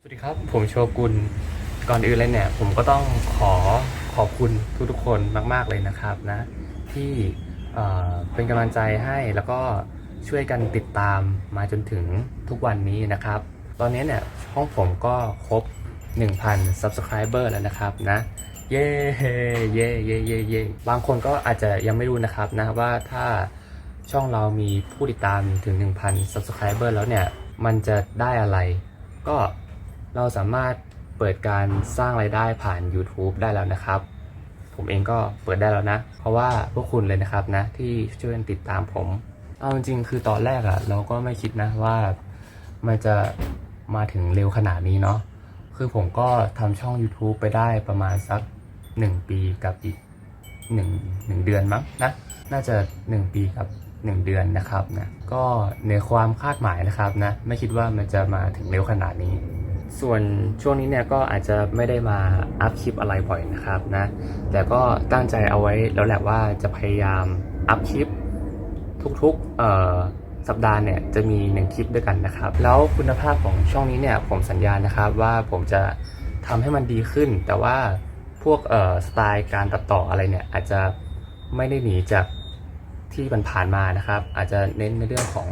สวัสดีครับ ผมโชกุลก่อนอื่นเลยเนี่ย ผมก็ต้องขอขอบคุณทุกๆคนมาก ๆเลยนะครับนะ ที่เอ่อเป็นกำลังใจให้แล้วก็ช่วยกันติดตามมาจนถึงทุกวันนี้นะครับ ตอนนี้เนี่ยช่องผมก็ครบ 1,000 subscriber แล้วนะครับนะเย้เย้เย้เย้เย้บางคนก็อาจจะยังไม่รู้นะครับนะว่าถ้าช่องเรามีผู้ติดตามถึง 1,000 subscriber แล้วเนี่ย มันจะได้อะไร ก็ เราสามารถเปิดการสร้างไรายได้ผ่าน YouTube ได้แล้วนะครับ ผมเองก็เปิดได้แล้วนะ เพราะว่าพวกคุณเลยนะครับนะ ที่ช่วยกันติดตามผม เอาจริงๆคือตอนแรกอะเราก็ไม่คิดนะว่ามันจะมาถึงเร็วขนาดนี้เนาะคือผมก็ทำช่อง YouTube ไปได้ประมาณสัก 1 ปีกับอีก1 1เดือนมั้งนะน่าจะ 1 ปีกับ 1 เดือนนะครับนะก็เหนือความคาดหมายนะครับนะไม่คิดว่ามันจะมาถึงเร็วขนาดนี้ ส่วนช่วงนี้เนี่ยก็อาจจะไม่ได้มาอัพคลิปอะไรบ่อยนะครับนะ แต่ก็ตั้งใจเอาไว้แล้วแหละว่าจะพยายามอัพคลิปทุกๆสัปดาห์เนี่ยจะมีหนึ่งคลิปด้วยกันนะครับ แล้วคุณภาพของช่องนี้เนี่ยผมสัญญานะครับว่าผมจะทำให้มันดีขึ้น แต่ว่าพวกสไตล์การตัดต่ออะไรเนี่ยอาจจะไม่ได้หนีจากที่มันผ่านมานะครับ อาจจะเน้นในเรื่องของ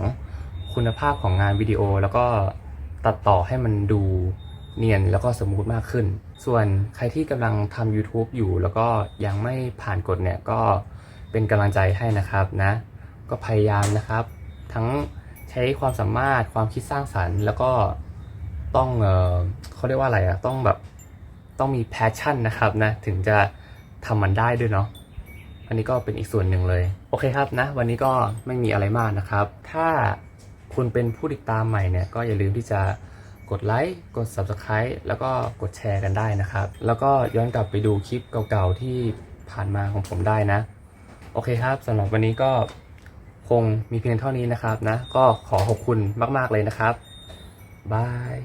คุณภาพของงานวิดีโอแล้วก็ ตัดต่อให้มันดูเนียนแล้วก็สมูทมากขึ้น ส่วนใครที่กำลังทำ YouTube อยู่ แล้วก็ยังไม่ผ่านกฎเนี่ยก็เป็นกำลังใจให้นะครับนะ ก็พยายามนะครับ ทั้งใช้ความสามารถความคิดสร้างสรรค์แล้วก็ต้องเออเขาเรียกว่าอะไรอะต้องแบบต้องมีแพชชั่นนะครับนะถึงจะทำมันได้ด้วยเนาะอันนี้ก็เป็นอีกส่วนหนึ่งเลย โอเคครับนะ วันนี้ก็ไม่มีอะไรมากนะครับ ถ้า คุณเป็นผู้ติดตามใหม่เนี่ยก็อย่าลืมที่จะกดไลค์กด Subscribe แล้วก็กดแชร์กันได้นะครับ แล้วก็ย้อนกลับไปดูคลิปเก่าๆที่ผ่านมาของผมได้นะ โอเคครับสำหรับวันนี้ก็คงมีเพียงเท่านี้นะครับนะ ก็ขอขอบคุณมาก ๆ เลยนะครับบาย